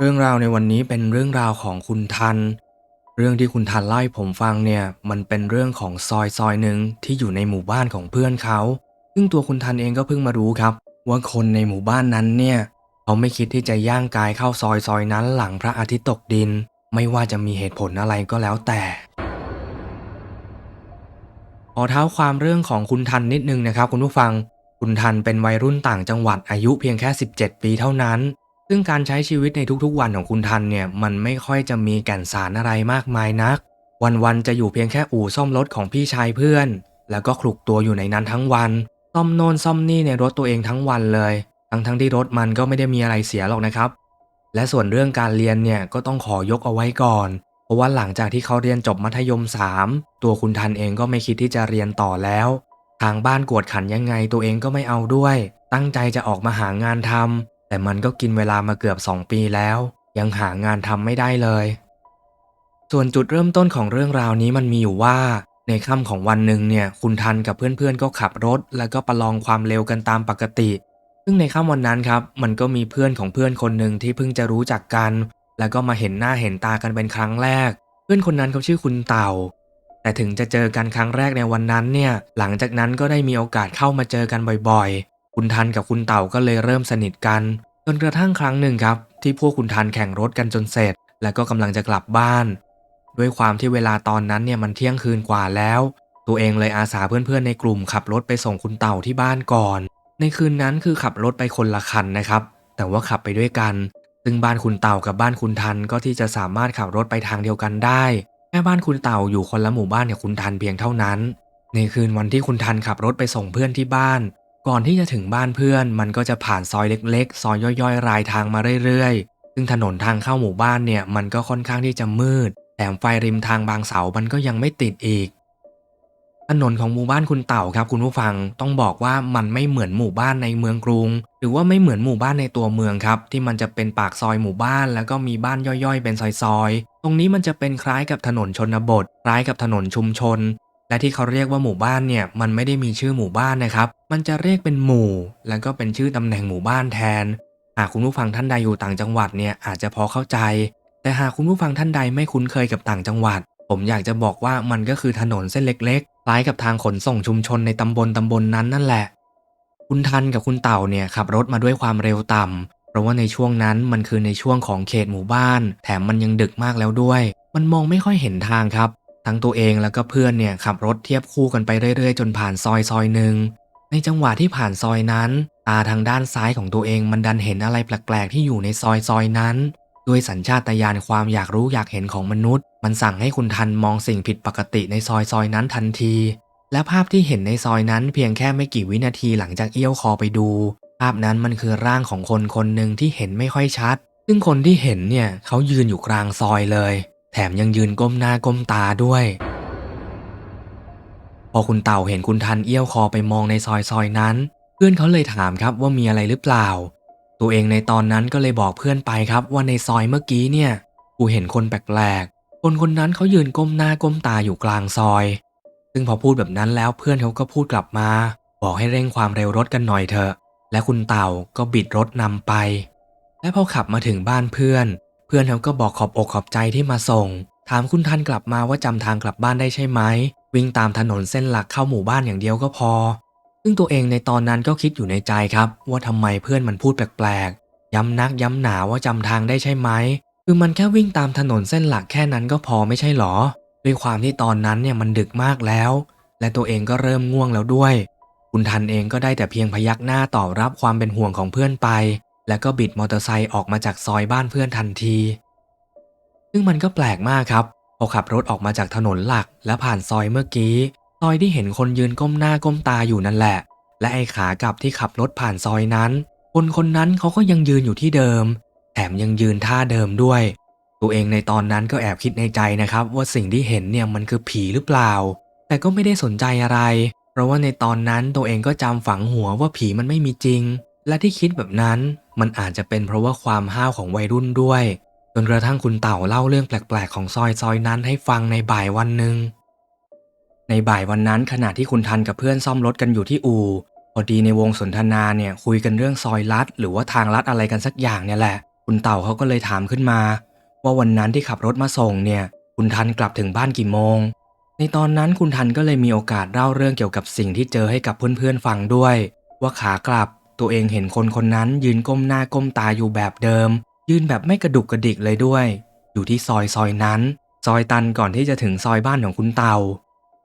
เรื่องราวในวันนี้เป็นเรื่องราวของคุณทัน เรื่องที่คุณทันเล่าให้ผมฟังเนี่ย มันเป็นเรื่องของซอยซอยหนึ่งที่อยู่ในหมู่บ้านของเพื่อนเขา ซึ่งตัวคุณทันเองก็เพิ่งมารู้ครับ ว่าคนในหมู่บ้านนั้นเนี่ย เขาไม่คิดที่จะย่างกายเข้าซอยซอยนั้นหลังพระอาทิตย์ตกดิน ไม่ว่าจะมีเหตุผลอะไรก็แล้วแต่ ขอเท้าความเรื่องของคุณทันนิดนึงนะครับคุณผู้ฟัง คุณทันเป็นวัยรุ่นต่างจังหวัดอายุเพียงแค่ 17 ปีเท่านั้น ซึ่งการใช้ชีวิตในทุกๆวันของคุณทันเนี่ยมันไม่ค่อยจะมีแก่นสารอะไรมากมายนัก วันๆจะอยู่เพียงแค่อู่ซ่อมรถของพี่ชายเพื่อน แล้วก็คลุกตัวอยู่ในนั้นทั้งวัน ซ่อมโน่นซ่อมนี่ในรถตัวเองทั้งวันเลย ทั้งๆที่รถมันก็ไม่ได้มีอะไรเสียหรอกนะครับ และส่วนเรื่องการเรียนเนี่ยก็ต้องขอยกเอาไว้ก่อน เพราะว่าหลังจากที่เขาเรียนจบมัธยม 3 ตัวคุณทันเองก็ไม่คิดที่จะเรียนต่อแล้ว ทางบ้านกวดขันยังไงตัวเองก็ไม่เอาด้วย ตั้งใจจะออกมาหางานทำ แต่มันก็กินเวลามาเกือบ 2 ปีแล้ว ยังหางานทำไม่ได้เลย ส่วนจุดเริ่มต้นของเรื่องราวนี้มันมีอยู่ว่า ในค่ำของวันหนึ่งเนี่ยคุณทันกับเพื่อนๆก็ขับรถ แล้วก็ประลองความเร็วกันตามปกติ ซึ่งในค่ำวันนั้นครับ มันก็มีเพื่อนของเพื่อนคนหนึ่งที่เพิ่งจะรู้จักกัน แล้วก็มาเห็นหน้าเห็นตากันเป็นครั้งแรก เพื่อนคนนั้นเขาชื่อคุณเต่าแต่ถึงจะเจอกันครั้งแรกในวันนั้นเนี่ย หลังจากนั้นก็ได้มีโอกาสเข้ามาเจอกันบ่อย คุณทันกับคุณเต่าก็เลยเริ่มสนิทกัน จนกระทั่งครั้งหนึ่งครับ ที่พวกคุณทันแข่งรถกันจนเสร็จ แล้วก็กำลังจะกลับบ้าน ด้วยความที่เวลาตอนนั้นเนี่ยมันเที่ยงคืนกว่าแล้ว ตัวเองเลยอาสาเพื่อนๆในกลุ่มขับรถไปส่งคุณเต่าที่บ้านก่อน ในคืนนั้นคือขับรถไปคนละคันนะครับ แต่ว่าขับไปด้วยกัน ซึ่งบ้านคุณเต่ากับบ้านคุณทันก็ที่จะสามารถขับรถไปทางเดียวกันได้แค่บ้านคุณเต่าอยู่คนละหมู่บ้านกับคุณทันเพียงเท่านั้น ในคืนวันที่คุณทันขับรถไปส่งเพื่อนที่บ้าน ก่อนที่จะถึงบ้านเพื่อน มันก็จะผ่านซอยเล็กๆ ซอยย่อยๆ รายทางมาเรื่อยๆ ซึ่งถนนทางเข้าหมู่บ้านเนี่ยมันก็ค่อนข้างที่จะมืด แถมไฟริมทางบางเสา มันก็ยังไม่ติดอีก ถนนของหมู่บ้านคุณเต่าครับ คุณผู้ฟังต้องบอกว่ามันไม่เหมือนหมู่บ้านในเมืองกรุง หรือว่าไม่เหมือนหมู่บ้านในตัวเมืองครับ ที่มันจะเป็นปากซอยหมู่บ้าน แล้วก็มีบ้านย่อยๆ เป็นซอยๆ ตรงนี้มันจะเป็นคล้ายกับถนนชนบท คล้ายกับถนนชุมชน และที่เขาเรียกว่าหมู่บ้านเนี่ยมันไม่ได้มีชื่อหมู่บ้านนะครับ มันจะเรียกเป็นหมู่ แล้วก็เป็นชื่อตำแหน่งหมู่บ้านแทน หากคุณผู้ฟังท่านใดอยู่ต่างจังหวัดเนี่ยอาจจะพอเข้าใจ แต่หากคุณผู้ฟังท่านใดไม่คุ้นเคยกับต่างจังหวัด ผมอยากจะบอกว่ามันก็คือถนนเส้นเล็กๆคล้ายกับทางขนส่งชุมชนในตำบลตำบลนั้นนั่นแหละ คุณทันกับคุณเต่าเนี่ยขับรถมาด้วยความเร็วต่ำเพราะว่าในช่วงนั้นมันคือในช่วงของเขตหมู่บ้าน แถมมันยังดึกมากแล้วด้วย มันมองไม่ค่อยเห็นทางครับ ทั้งตัวเองแล้วก็เพื่อนเนี่ยขับรถเทียบคู่กันไปเรื่อยๆ จนผ่านซอยซอยหนึ่งในจังหวะที่ผ่านซอยนั้น ตาทางด้านซ้ายของตัวเองมันดันเห็นอะไรแปลกๆที่อยู่ในซอยซอยนั้นด้วยสัญชาตญาณความอยากรู้อยากเห็นของมนุษย์ มันสั่งให้คุณทันมองสิ่งผิดปกติในซอยซอยนั้นทันที และภาพที่เห็นในซอยนั้นเพียงแค่ไม่กี่วินาทีหลังจากเอี้ยวคอไปดู ภาพนั้นมันคือร่างของคนคนหนึ่งที่เห็นไม่ค่อยชัด ซึ่งคนที่เห็นเนี่ยเขายืนอยู่กลางซอยเลย แถมยังยืนก้มหน้าก้มตาด้วย พอคุณเต่าเห็นคุณทันเอี้ยวคอไปมองในซอยซอยนั้น เพื่อนเขาเลยถามครับว่ามีอะไรหรือเปล่า ตัวเองในตอนนั้นก็เลยบอกเพื่อนไปครับว่าในซอยเมื่อกี้เนี่ย กูเห็นคนแปลกๆ คนคนนั้นเขายืนก้มหน้าก้มตาอยู่กลางซอย ซึ่งพอพูดแบบนั้นแล้วเพื่อนเขาก็พูดกลับมา บอกให้เร่งความเร็วรถกันหน่อยเถอะ และคุณเต่าก็บิดรถนำไป และพอขับมาถึงบ้านเพื่อน เพื่อนเขาก็บอกขอบอกขอบใจที่มาส่ง ถามคุณทันกลับมาว่าจำทางกลับบ้านได้ใช่ไหม วิ่งตามถนนเส้นหลักเข้าหมู่บ้านอย่างเดียวก็พอ ซึ่งตัวเองในตอนนั้นก็คิดอยู่ในใจครับ ว่าทำไมเพื่อนมันพูดแปลกๆ ย้ำนักย้ำหนาว่าจำทางได้ใช่ไหม คือมันแค่วิ่งตามถนนเส้นหลักแค่นั้นก็พอไม่ใช่หรอ ด้วยความที่ตอนนั้นเนี่ยมันดึกมากแล้ว และตัวเองก็เริ่มง่วงแล้วด้วย คุณทันเองก็ได้แต่เพียงพยักหน้าตอบรับความเป็นห่วงของเพื่อนไป แล้วก็บิดมอเตอร์ไซค์ออกมาจากซอยบ้านเพื่อนทันที ซึ่งมันก็แปลกมากครับพอขับรถออกมาจากถนนหลักและผ่านซอยเมื่อกี้ ซอยที่เห็นคนยืนก้มหน้าก้มตาอยู่นั่นแหละ และไอ้ขากลับที่ขับรถผ่านซอยนั้น คนคนนั้นเขาก็ยังยืนอยู่ที่เดิม แถมยังยืนท่าเดิมด้วย ตัวเองในตอนนั้นก็แอบคิดในใจนะครับ ว่าสิ่งที่เห็นเนี่ยมันคือผีหรือเปล่า แต่ก็ไม่ได้สนใจอะไร เพราะว่าในตอนนั้นตัวเองก็จำฝังหัวว่าผีมันไม่มีจริง และที่คิดแบบนั้นมันอาจจะเป็นเพราะว่าความห้าวของวัยรุ่นด้วย จนกระทั่งคุณเต่าเล่าเรื่องแปลกๆของซอยซอยนั้นให้ฟังในบ่ายวันหนึ่งในบ่ายวันนั้นขณะที่คุณทันกับเพื่อนซ่อมรถกันอยู่ที่อู่พอดีในวงสนทนาเนี่ยคุยกันเรื่องซอยลัด หรือว่าทางลัดอะไรกันสักอย่างเนี่ยแหละ คุณเต่าเขาก็เลยถามขึ้นมา ว่าวันนั้นที่ขับรถมาส่งเนี่ย คุณทันกลับถึงบ้านกี่โมง ในตอนนั้นคุณทันก็เลยมีโอกาสเล่าเรื่องเกี่ยวกับสิ่งที่เจอให้กับเพื่อนๆฟังด้วย ว่าขากลับ ตัวเองเห็นคนคนนั้นยืนก้มหน้าก้มตาอยู่แบบเดิม ยืนแบบไม่กระดุกกระดิกเลยด้วย อยู่ที่ซอยซอยนั้น ซอยตันก่อนที่จะถึงซอยบ้านของคุณเตา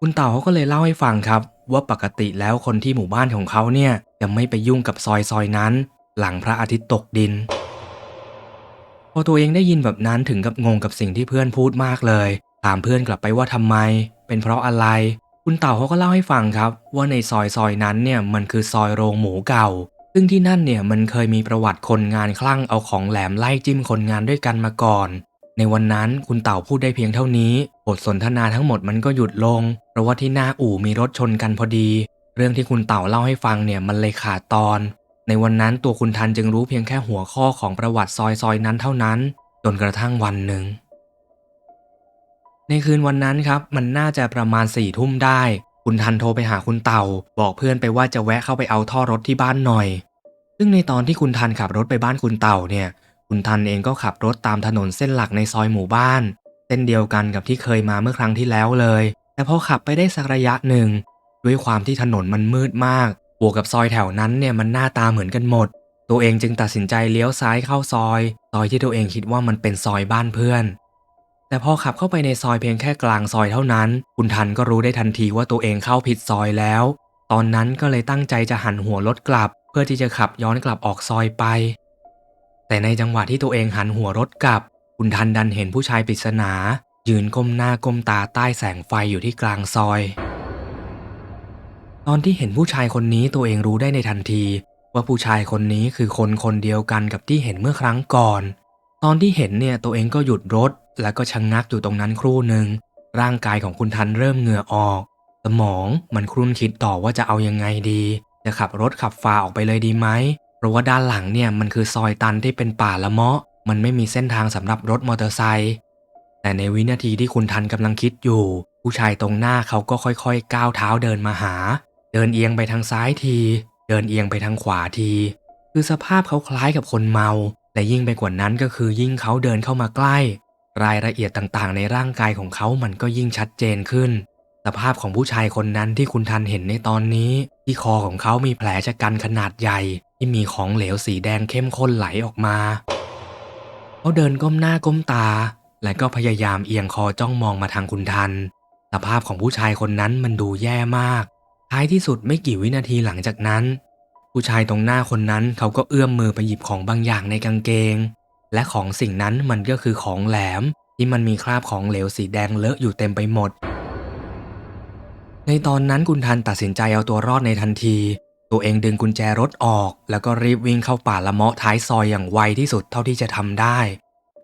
คุณเตาเขาก็เลยเล่าให้ฟังครับ ว่าปกติแล้วคนที่หมู่บ้านของเขาเนี่ยจะไม่ไปยุ่งกับซอยซอยนั้น หลังพระอาทิตย์ตกดิน พอตัวเองได้ยินแบบนั้นถึงกับงงกับสิ่งที่เพื่อนพูดมากเลย ถามเพื่อนกลับไปว่าทำไม เป็นเพราะอะไร คุณเต่าเขาก็เล่าให้ฟังครับ ว่าในซอยซอยนั้นเนี่ยมันคือซอยโรงหมูเก่า ซึ่งที่นั่นเนี่ยมันเคยมีประวัติคนงานคลั่งเอาของแหลมไล่จิ้มคนงานด้วยกันมาก่อน ในวันนั้นคุณเต่าพูดได้เพียงเท่านี้บทสนทนาทั้งหมดมันก็หยุดลง เพราะว่าที่หน้าอู่มีรถชนกันพอดี เรื่องที่คุณเต่าเล่าให้ฟังเนี่ยมันเลยขาดตอน ในวันนั้นตัวคุณทันจึงรู้เพียงแค่หัวข้อของประวัติซอยซอยนั้นเท่านั้น จนกระทั่งวันหนึ่ง ในคืนวันนั้นครับ มันน่าจะประมาณสี่ทุ่มได้ คุณทันโทรไปหาคุณเต่า บอกเพื่อนไปว่าจะแวะเข้าไปเอาท่อรถที่บ้านหน่อย ซึ่งในตอนที่คุณทันขับรถไปบ้านคุณเต่าเนี่ย คุณทันเองก็ขับรถตามถนนเส้นหลักในซอยหมู่บ้าน เส้นเดียวกันกับที่เคยมาเมื่อครั้งที่แล้วเลย แต่พอขับไปได้สักระยะหนึ่ง ด้วยความที่ถนนมันมืดมาก บวกกับซอยแถวนั้นเนี่ยมันหน้าตาเหมือนกันหมด ตัวเองจึงตัดสินใจเลี้ยวซ้ายเข้าซอย ซอยที่ตัวเองคิดว่ามันเป็นซอยบ้านเพื่อน แต่พอขับเข้าไปในซอยเพียงแค่กลางซอยเท่านั้น คุณทันก็รู้ได้ทันทีว่าตัวเองเข้าผิดซอยแล้ว ตอนนั้นก็เลยตั้งใจจะหันหัวรถกลับ เพื่อที่จะขับย้อนกลับออกซอยไป แต่ในจังหวะที่ตัวเองหันหัวรถกลับ คุณทันดันเห็นผู้ชายปริศนา ยืนก้มหน้าก้มตาใต้แสงไฟอยู่ที่กลางซอย ตอนที่เห็นผู้ชายคนนี้ตัวเองรู้ได้ในทันที ว่าผู้ชายคนนี้คือคนคนเดียวกันกับที่เห็นเมื่อครั้งก่อน ตอนที่เห็นเนี่ยตัวเองก็หยุดรถ แล้วก็ชะงงักอยู่ตรงนั้นครู่หนึ่ง ร่างกายของคุณทันเริ่มเหงื่อออก สมองมันครุ่นคิดต่อว่าจะเอายังไงดี จะขับรถขับฟ้าออกไปเลยดีไหมเพราะว่าด้านหลังเนี่ยมันคือซอยตันที่เป็นป่าละเมาะ มันไม่มีเส้นทางสำหรับรถมอเตอร์ไซค์แต่ในวินาทีที่คุณทันกำลังคิดอยู่ ผู้ชายตรงหน้าเขาก็ค่อยๆ ก้าวเท้าเดินมาหา เดินเอียงไปทางซ้ายที เดินเอียงไปทางขวาที คือสภาพเขาคล้ายกับคนเมา และยิ่งไปกว่านั้นก็คือยิ่งเขาเดินเข้ามาใกล้ รายละเอียดต่างๆ ในร่างกายของเขามันก็ยิ่งชัดเจนขึ้น สภาพของผู้ชายคนนั้นที่คุณทันเห็นในตอนนี้ ที่คอของเขามีแผลชะกันขนาดใหญ่ ที่มีของเหลวสีแดงเข้มข้นไหลออกมาเขาเดินก้มหน้าก้มตา และก็พยายามเอียงคอจ้องมองมาทางคุณทัน สภาพของผู้ชายคนนั้นมันดูแย่มาก ท้ายที่สุดไม่กี่วินาทีหลังจากนั้น ผู้ชายตรงหน้าคนนั้นเขาก็เอื้อมมือไปหยิบของบางอย่างในกางเกง และของสิ่งนั้นมันก็คือของแหลม ที่มันมีคราบของเหลวสีแดงเลอะอยู่เต็มไปหมด ในตอนนั้นคุณทันตัดสินใจเอาตัวรอดในทันที ตัวเองดึงกุญแจรถออก แล้วก็รีบวิ่งเข้าป่าละเมาะท้ายซอยอย่างไวที่สุดเท่าที่จะทำได้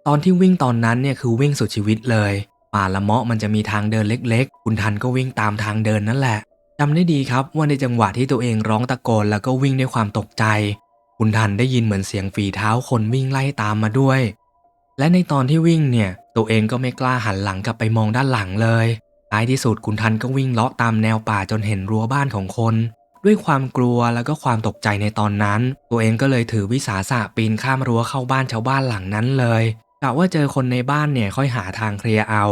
ตอนที่วิ่งตอนนั้นเนี่ยคือวิ่งสุดชีวิตเลย ป่าละเมาะมันจะมีทางเดินเล็ก ๆ คุณทันก็วิ่งตามทางเดินนั่นแหละ จำได้ดีครับว่าในจังหวะที่ตัวเองร้องตะโกนแล้วก็วิ่งด้วยความตกใจ คุณทันได้ยินเหมือนเสียงฝีเท้าคนวิ่งไล่ตามมาด้วย และในตอนที่วิ่งเนี่ย ตัวเองก็ไม่กล้าหันหลังกลับไปมองด้านหลังเลยท้ายที่สุดคุณทันก็วิ่งเลาะตามแนวป่าจนเห็นรั้วบ้านของคน ด้วยความกลัวแล้วก็ความตกใจในตอนนั้น ตัวเองก็เลยถือวิสาสะปีนข้ามรั้วเข้าบ้านชาวบ้านหลังนั้นเลยกะว่าเจอคนในบ้านเนี่ยค่อยหาทางเคลียร์เอา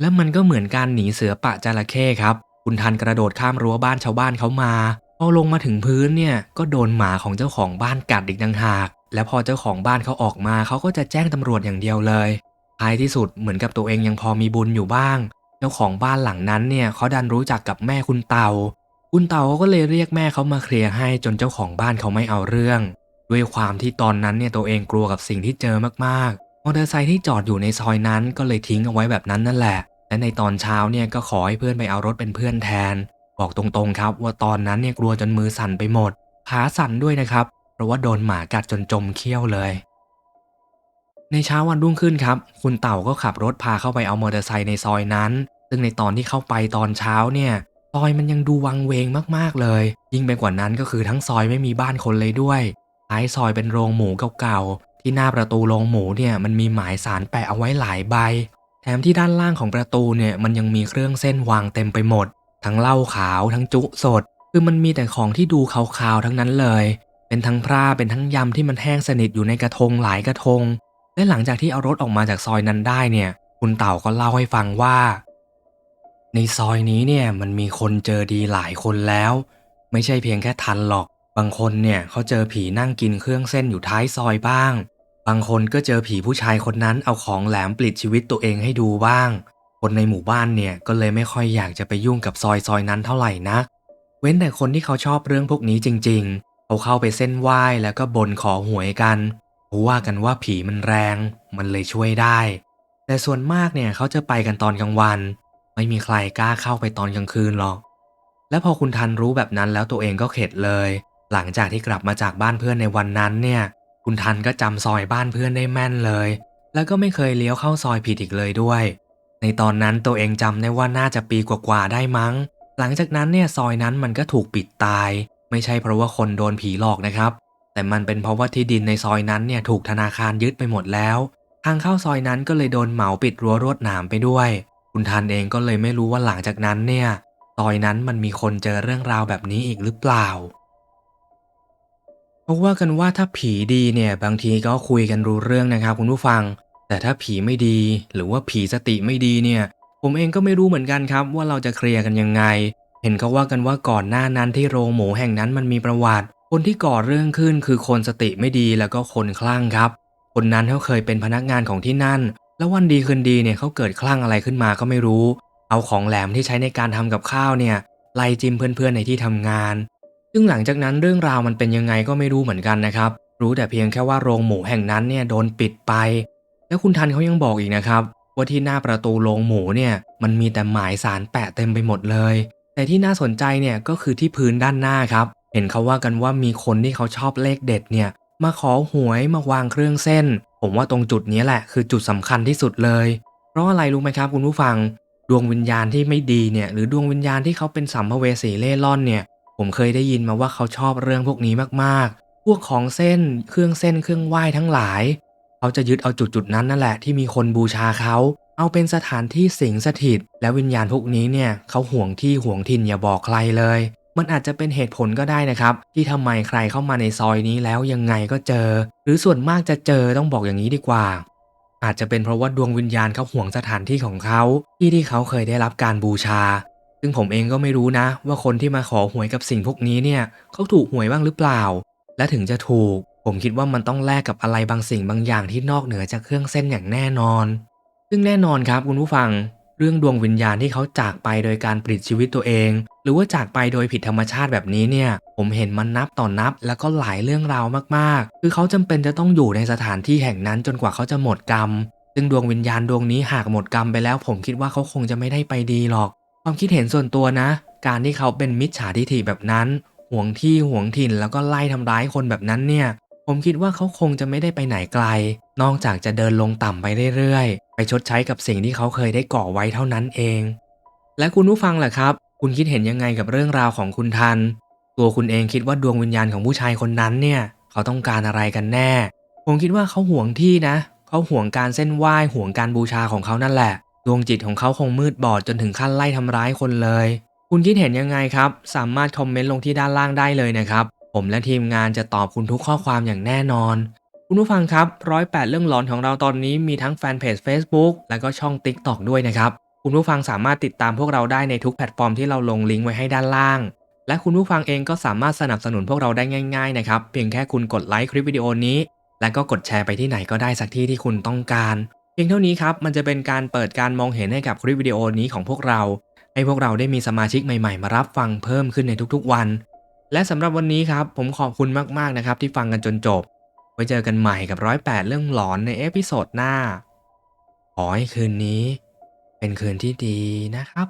และมันก็เหมือนการหนีเสือปะจระเข้ครับ คุณทันกระโดดข้ามรั้วบ้านชาวบ้านเขามา พอลงมาถึงพื้นเนี่ยก็โดนหมาของเจ้าของบ้านกัดอีกต่างหาก และพอเจ้าของบ้านเขาออกมาเขาก็จะแจ้งตำรวจอย่างเดียวเลยท้ายที่สุดเหมือนกับตัวเองยังพอมีบุญอยู่บ้าง เจ้าของบ้านหลังนั้นเนี่ยเขาดันรู้จักกับแม่คุณเตา คุณเตาเขาก็เลยเรียกแม่เขามาเคลียร์ให้จนเจ้าของบ้านเขาไม่เอาเรื่อง ด้วยความที่ตอนนั้นเนี่ยตัวเองกลัวกับสิ่งที่เจอมากๆมอเตอร์ไซค์ที่จอดอยู่ในซอยนั้นก็เลยทิ้งเอาไว้แบบนั้นนั่นแหละ และในตอนเช้าเนี่ยก็ขอให้เพื่อนไปเอารถเป็นเพื่อนแทน บอกตรงๆครับ ว่าตอนนั้นเนี่ยกลัวจนมือสั่นไปหมด ขาสั่นด้วยนะครับ เพราะว่าโดนหมากัดจนจมเขี้ยวเลย ในเช้าวันรุ่งขึ้นครับ คุณเต่าก็ขับรถพาเข้าไปเอามอเตอร์ไซค์ในซอยนั้น ซึ่งในตอนที่เข้าไปตอนเช้าเนี่ยซอยมันยังดูวังเวงมากๆเลย ยิ่งไปกว่านั้นก็คือทั้งซอยไม่มีบ้านคนเลยด้วยท้ายซอยเป็นโรงหมูเก่าๆที่หน้าประตูโรงหมูเนี่ยมันมีหมายสารแปะเอาไว้หลายใบ แถมที่ด้านล่างของประตูเนี่ยมันยังมีเครื่องเส้นวางเต็มไปหมด ทั้งเหล้าขาวทั้งจุสด คือมันมีแต่ของที่ดูขาวๆทั้งนั้นเลย เป็นทั้งพร่าเป็นทั้งยำที่มันแห้งสนิทอยู่ในกระทงหลายกระทง และหลังจากที่เอารถออกมาจากซอยนั้นได้เนี่ย คุณเต่าก็เล่าให้ฟังว่า ในซอยนี้เนี่ยมันมีคนเจอดีหลายคนแล้ว ไม่ใช่เพียงแค่ทันหรอก บางคนเนี่ยเขาเจอผีนั่งกินเครื่องเส้นอยู่ท้ายซอยบ้าง บางคนก็เจอผีผู้ชายคนนั้นเอาของแหลมปลิดชีวิตตัวเองให้ดูบ้าง คนในหมู่บ้านเนี่ยก็เลยไม่ค่อยอยากจะไปยุ่งกับซอยซอยนั้นเท่าไหร่นัก เว้นแต่คนที่เขาชอบเรื่องพวกนี้จริง ๆ เขาเข้าไปเส้นไหว้แล้วก็บนขอหวยกันเพราะว่ากันว่าผีมันแรง มันเลยช่วยได้ แต่ส่วนมากเนี่ยเขาจะไปกันตอนกลางวัน ไม่มีใครกล้าเข้าไปตอนกลางคืนหรอก และพอคุณทันรู้แบบนั้นแล้วตัวเองก็เข็ดเลย หลังจากที่กลับมาจากบ้านเพื่อนในวันนั้นเนี่ย คุณทันก็จำซอยบ้านเพื่อนได้แม่นเลย แล้วก็ไม่เคยเลี้ยวเข้าซอยผิดอีกเลยด้วย ในตอนนั้นตัวเองจำได้ว่าน่าจะปีกว่าๆได้มั้ง หลังจากนั้นเนี่ยซอยนั้นมันก็ถูกปิดตาย ไม่ใช่เพราะว่าคนโดนผีหลอกนะครับ แต่มันเป็นเพราะว่าที่ดินในซอยนั้นเนี่ยถูกธนาคารยึดไปหมดแล้ว ทางเข้าซอยนั้นก็เลยโดนเหมาปิดรั้วรวดหนามไปด้วย คุณทันเองก็เลยไม่รู้ว่าหลังจากนั้นเนี่ยซอยนั้นมันมีคนเจอเรื่องราวแบบนี้อีกหรือเปล่า เพราะว่ากันว่าถ้าผีดีเนี่ยบางทีก็คุยกันรู้เรื่องนะครับคุณผู้ฟัง แต่ถ้าผีไม่ดี หรือว่าผีสติไม่ดีเนี่ย ผมเองก็ไม่รู้เหมือนกันครับ ว่าเราจะเคลียร์กันยังไง เห็นเขาว่ากันว่าก่อนหน้านั้นที่โรงหมูแห่งนั้นมันมีประวัติ คนที่ก่อเรื่องขึ้นคือคนสติไม่ดีแล้วก็คนคลั่งครับ คนนั้นเขาเคยเป็นพนักงานของที่นั่น แล้ววันดีคืนดีเนี่ยเขาเกิดคลั่งอะไรขึ้นมาก็ไม่รู้ เอาของแหลมที่ใช้ในการทำกับข้าวเนี่ยไล่จิ้มเพื่อนๆในที่ทำงาน ซึ่งหลังจากนั้นเรื่องราวมันเป็นยังไงก็ไม่รู้เหมือนกันนะครับ รู้แต่เพียงแค่ว่าโรงหมูแห่งนั้นเนี่ยโดนปิดไป แล้วคุณทันเขายังบอกอีกนะครับ ว่าที่หน้าประตูโรงหมูเนี่ยมันมีแต่หมายสารแปะเต็มไปหมดเลย แต่ที่น่าสนใจเนี่ยก็คือที่พื้นด้านหน้าครับ เห็นเขาว่ากันว่ามีคนที่เขาชอบเลขเด็ดเนี่ยมาขอหวยมาวางเครื่องเส้น ผมว่าตรงจุดนี้แหละคือจุดสำคัญที่สุดเลย เพราะอะไรรู้ไหมครับคุณผู้ฟัง ดวงวิญญาณที่ไม่ดีเนี่ยหรือดวงวิญญาณที่เขาเป็นสัมภเวสีเล่ร่อนเนี่ย ผมเคยได้ยินมาว่าเขาชอบเรื่องพวกนี้มากๆ พวกของเส้น เครื่องเส้น เครื่องไหว้ทั้งหลาย เขาจะยึดเอาจุดจุดๆนั้นนั่นแหละที่มีคนบูชาเขา เอาเป็นสถานที่สิงสถิต และวิญญาณพวกนี้เนี่ยเขาห่วงที่ห่วงถิ่นอย่าบอกใครเลย มันอาจจะเป็นเหตุผลก็ได้นะครับ ที่ทำไมใครเข้ามาในซอยนี้แล้วยังไงก็เจอ หรือส่วนมากจะเจอต้องบอกอย่างนี้ดีกว่า อาจจะเป็นเพราะว่าดวงวิญญาณเขาห่วงสถานที่ของเขาที่ที่เขาเคยได้รับการบูชา ซึ่งผมเองก็ไม่รู้นะ ว่าคนที่มาขอหวยกับสิ่งพวกนี้เนี่ยเขาถูกหวยบ้างหรือเปล่า และถึงจะถูก ผมคิดว่ามันต้องแลกกับอะไรบางสิ่งบางอย่างที่นอกเหนือจากเครื่องเส้นอย่างแน่นอน ซึ่งแน่นอนครับคุณผู้ฟัง เรื่องดวงวิญญาณที่เขาจากไปโดยการปลิดชีวิตตัวเอง หรือว่าจากไปโดยผิดธรรมชาติแบบนี้เนี่ย ผมเห็นมันนับต่อนนับ แล้วก็หลายเรื่องราวมากๆ คือเขาจำเป็นจะต้องอยู่ในสถานที่แห่งนั้นจนกว่าเขาจะหมดกรรมซึ่งดวงวิญญาณดวงนี้หากหมดกรรมไปแล้ว ผมคิดว่าเขาคงจะไม่ได้ไปดีหรอก ความคิดเห็นส่วนตัวนะ การที่เขาเป็นมิจฉาทิฐิแบบนั้นห่วงที่ห่วงถิ่นแล้วก็ไล่ทำร้ายคนแบบนั้นเนี่ย ผมคิดว่าเขาคงจะไม่ได้ไปไหนไกล นอกจากจะเดินลงต่ำไปเรื่อยๆ ไปชดใช้กับสิ่งที่เขาเคยได้ก่อไว้เท่านั้นเอง และคุณผู้ฟังล่ะครับ คุณคิดเห็นยังไงกับเรื่องราวของคุณทัน ตัวคุณเองคิดว่าดวงวิญญาณของผู้ชายคนนั้นเนี่ย เขาต้องการอะไรกันแน่ ผมคิดว่าเขาห่วงที่นะ เขาห่วงการเส้นไหว้ห่วงการบูชาของเขานั่นแหละ ดวงจิตของเขาคงมืดบอดจนถึงขั้นไล่ทำร้ายคนเลย คุณคิดเห็นยังไงครับ สามารถคอมเมนต์ลงที่ด้านล่างได้เลยนะครับ ผมและทีมงานจะตอบคุณทุกข้อความอย่างแน่นอน คุณผู้ฟังครับร้อยแปดเรื่องหลอนของเราตอนนี้มีทั้งแฟนเพจ Facebook และก็ช่อง TikTok ด้วยนะครับ คุณผู้ฟังสามารถติดตามพวกเราได้ในทุกแพลตฟอร์มที่เราลงลิงก์ไว้ให้ด้านล่าง และคุณผู้ฟังเองก็สามารถสนับสนุนพวกเราได้ง่ายๆนะครับ เพียงแค่คุณกดไลค์คลิปวิดีโอนี้ และก็กดแชร์ไปที่ไหนก็ได้สักที่ที่คุณต้องการ พียงเท่านี้ครับ มันจะเป็นการเปิดการมองเห็นให้กับคลิปวิดีโอนี้ของพวกเรา ให้พวกเราได้มีสมาชิกใหม่ๆ มารับฟังเพิ่มขึ้นในทุกๆวัน และสำหรับวันนี้ครับ ผมขอบคุณมากๆนะครับ ที่ฟังกันจนจบ ไว้เจอกันใหม่กับร้อยแปดเรื่องหลอนในเอพิโซดหน้า ขอให้คืนนี้ เป็นคืนที่ดีนะครับ